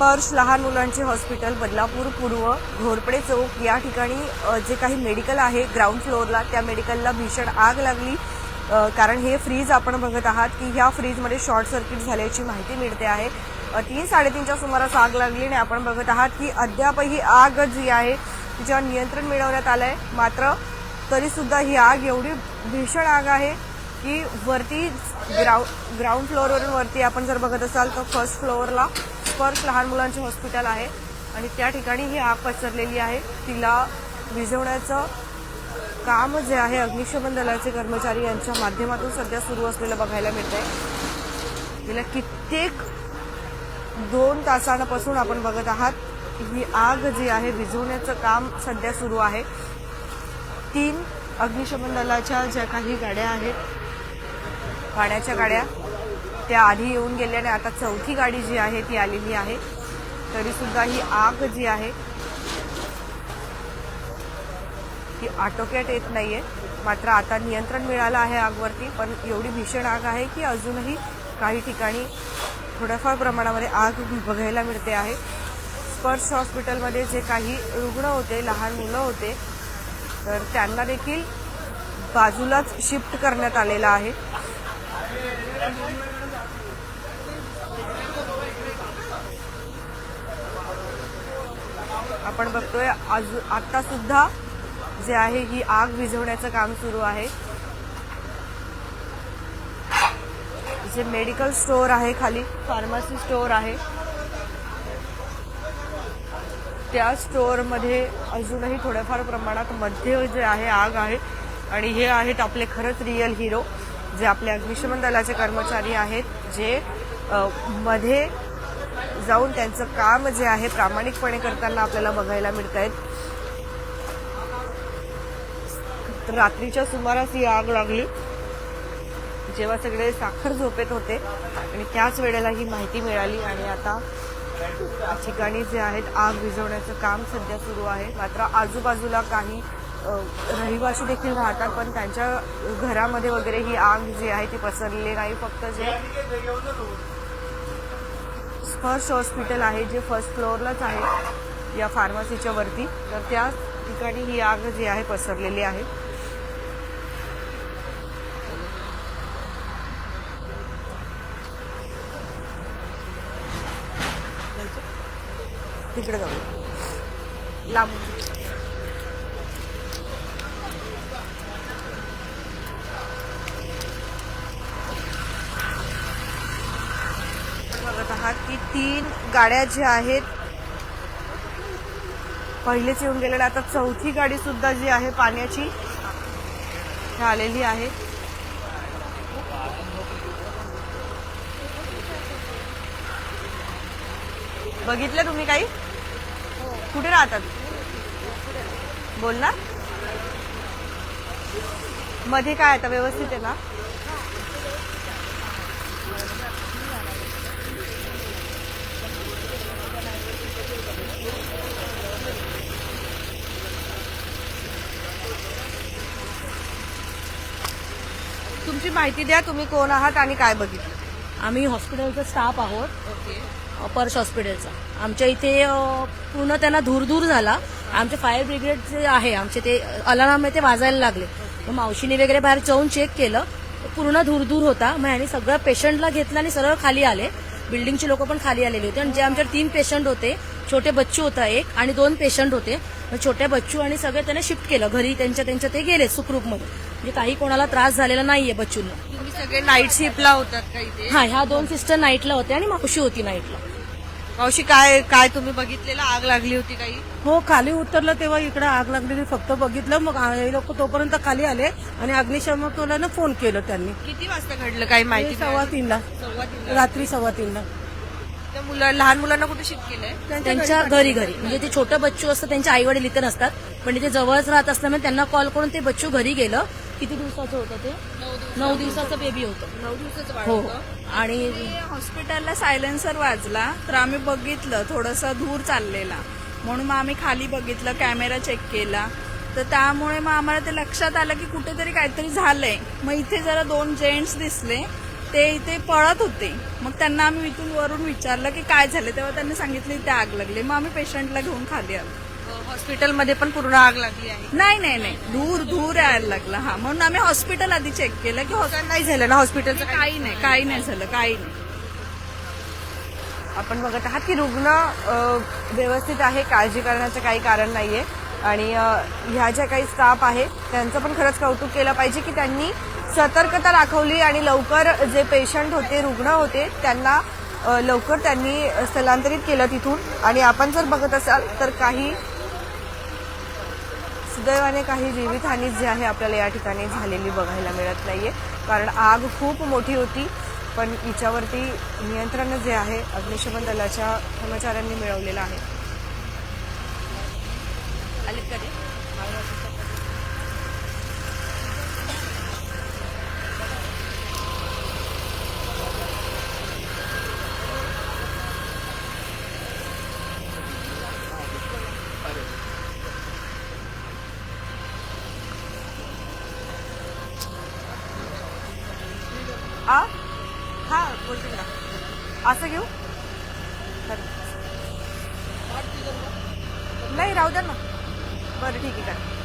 स्पर्श लहान मुलांचे हॉस्पिटल बदलापूर पूर्व घोरपडे चौक या ठिकाणी जे काही मेडिकल आहे ग्राउंड फ्लोअरला त्या मेडिकलला भीषण आग लागली. कारण हे फ्रीज आपण बघत आहात की ह्या फ्रीजमध्ये शॉर्ट सर्किट झाल्याची माहिती मिळते आहे. तीन साडेतीनच्या सुमारास आग लागली आणि आपण बघत आहात की अद्याप ही आग जी आहे तिच्यावर नियंत्रण मिळवण्यात आलं आहे मात्र तरीसुद्धा ही आग एवढी भीषण आग आहे की वरती ग्राउंड ग्राउंड फ्लोअरवरून वरती आपण जर बघत असाल तर फर्स्ट फ्लोअरला स्पर्श लहान मुलांचे हॉस्पिटल आहे. आणि त्या ठिकाणी ही आग पसरलेली आहे. तिला विझवण्याचं काम जे आहे अग्निशमन दलाचे कर्मचारी यांच्या माध्यमातून सध्या सुरू असलेलं बघायला मिळत आहे गेल्या कित्येक दोन तासांपासून आपण बघत आहात ही आग जी आहे विझवण्याचं काम सध्या सुरू आहे. तीन अग्निशमन दलाच्या ज्या काही गाड्या आहेत पाण्याच्या गाड्या त्या आधी येऊन गेल्याने आता चौथी गाडी जी आहे ती आलेली आहे. तरीसुद्धा ही आग जी आहे ती आटोक्यात येत नाहीये. मात्र आता नियंत्रण मिळालं आहे आगवरती पण एवढी भीषण आग आहे की अजूनही काही ठिकाणी थोड्याफार प्रमाणामध्ये आग बघायला मिळते आहे. स्पर्श हॉस्पिटलमध्ये जे काही रुग्ण होते लहान मुलं होते तर त्यांना देखील बाजूलाच शिफ्ट करण्यात आलेलं आहे. आपण बघतोय आज आता सुद्धा जे आहे ही आग विझवण्याचं काम सुरू आहे. जे मेडिकल स्टोअर आहे खाली फार्मसी स्टोअर आहे. त्या स्टोअरमध्ये अजूनही थोड्याफार प्रमाणात मध्य जे आहे आग आहे. आणि हे आहेत आपले खरंच रिअल हिरो जे आपले अग्निशमन दलाचे कर्मचारी आहेत जे मध्ये जाऊन त्यांचं काम जे आहे प्रामाणिकपणे करताना आपल्याला बघायला मिळत आहेत रात्रीच्या सुमारास ही आग लागली. जेव्हा सगळे साखर झोपेत होते आणि त्याच वेळेला ही माहिती मिळाली आणि आता ठिकाणी जे आहेत आग विझवण्याचं काम सध्या सुरू आहे. मात्र आजूबाजूला काही रहिवासी देखील राहतात पण त्यांच्या घरामध्ये वगैरे ही आग जी आहे ती पसरलेली नाही. फक्त जे फर्स्ट हॉस्पिटल आहे जे फर्स्ट फ्लोअरलाच आहे या फार्मसीच्या वरती तर त्या ठिकाणी ही आग जी आहे पसरलेली आहे. तिकडे जाऊ लांब. बघत आहात की तीन गाड्या ज्या आहेत पहिलेच येऊन गेलेल्या. आता चौथी गाडी सुद्धा जी आहे पाण्याची आलेली आहे. बघितलं तुम्ही काही? कुठे राहतात? बोल ना. मध्ये काय आता व्यवस्थित आहे ना? तुमची माहिती द्या तुम्ही कोण आहात आणि काय बघितलं? आम्ही हॉस्पिटलचा स्टाफ आहोत. अ, पर्स हॉस्पिटलचा. आमच्या इथे पूर्ण त्यांना धूर धूर झाला. आमचे फायर ब्रिगेड जे आहे आमचे ते अलाराम आहे ते वाजायला लागले. मग मावशीने वगैरे बाहेर जाऊन चेक केलं. पूर्ण धूर धूर होता. मग यांनी सगळं पेशंटला घेतलं आणि सरळ खाली आले. बिल्डिंगचे लोक पण खाली आलेले होते. आणि जे आमच्या तीन पेशंट होते छोटे बच्चू होता एक आणि दोन पेशंट होते. छोट्या बच्चू आणि सगळे त्याने शिफ्ट केलं. घरी त्यांच्या त्यांच्या ते गेले सुखरूपमध्ये म्हणजे काही कोणाला त्रास झालेला नाहीये बच्चूंना. तुम्ही सगळे नाईट शिफ्टला होतात का इथे? हा ह्या दोन सिस्टर नाईटला होत्या आणि मावशी होती नाईटला मावशी काय काय तुम्ही बघितलेलं? आग लागली होती काही? हो खाली उतरलं तेव्हा इकडे आग लागलेली फक्त बघितलं. मग हे लोक तोपर्यंत खाली आले आणि अग्निशमक दलानं फोन केलं त्यांनी. किती वाजता घडलं काही माहिती सव्वा तीनला. सव्वा तीनला. रात्री सव्वा तीनला. त्या मुलं लहान मुलांना कुठे शिफ्ट केलंय त्यांच्या घरी घरी म्हणजे ते छोटं बच्चू असतं त्यांचे आई वडील इथे नसतात पण ते जवळच राहत असल्यामुळे त्यांना कॉल करून ते बच्चू घरी गेलं. किती दिवसाचं होतं ते? नऊ दिवसाचं बेबी होतं. नऊ दिवसाचं हो आणि हॉस्पिटलला सायलेन्सर वाजला तर आम्ही बघितलं थोडंसं धूर चाललेला. म्हणून मग आम्ही खाली बघितलं कॅमेरा चेक केला. तर त्यामुळे मग आम्हाला ते लक्षात आलं की कुठेतरी काहीतरी झालंय. मग इथे जरा दोन जेंट्स दिसले. ते इथे पळत होते. मग त्यांना आम्ही इथून वरून विचारलं की काय झालं? तेव्हा त्यांनी सांगितलं इथे आग लागली. मग आम्ही पेशंटला घेऊन खाली आलो. हॉस्पिटलमध्ये पण पूर्ण आग लागली आहे? नाही नाही नाही. धूर धूर यायला लागला. हा म्हणून आम्ही हॉस्पिटल आधी चेक केलं की हॉस्पिटल नाही झालं ना हॉस्पिटलचं काही नाही काही नाही झालं काही नाही. आपण बघत आहात की रुग्ण अ, व्यवस्थित आहे काळजी करण्याचं काही कारण नाहीये. आणि अ, ह्या ज्या काही स्टाफ आहे त्यांचं पण खरंच कौतुक केलं पाहिजे की त्यांनी सतर्कता राखवली आणि लवकर जे पेशंट होते रुग्ण होते त्यांना लवकर त्यांनी स्थलांतरित केलं तिथून. आणि आपण जर बघत असाल तर काही सुदैवाने काही जीवितहानी जी आहे आपल्याला या ठिकाणी झालेली बघायला मिळत नाहीये. कारण आग खूप मोठी होती पण हिच्यावरती नियंत्रण जे आहे अग्निशमन दलाच्या कर्मचाऱ्यांनी मिळवलेलं आहे. हा? हा बोलते ना असं घेऊ? नाही राहू द्या ना. बरं ठीक आहे करा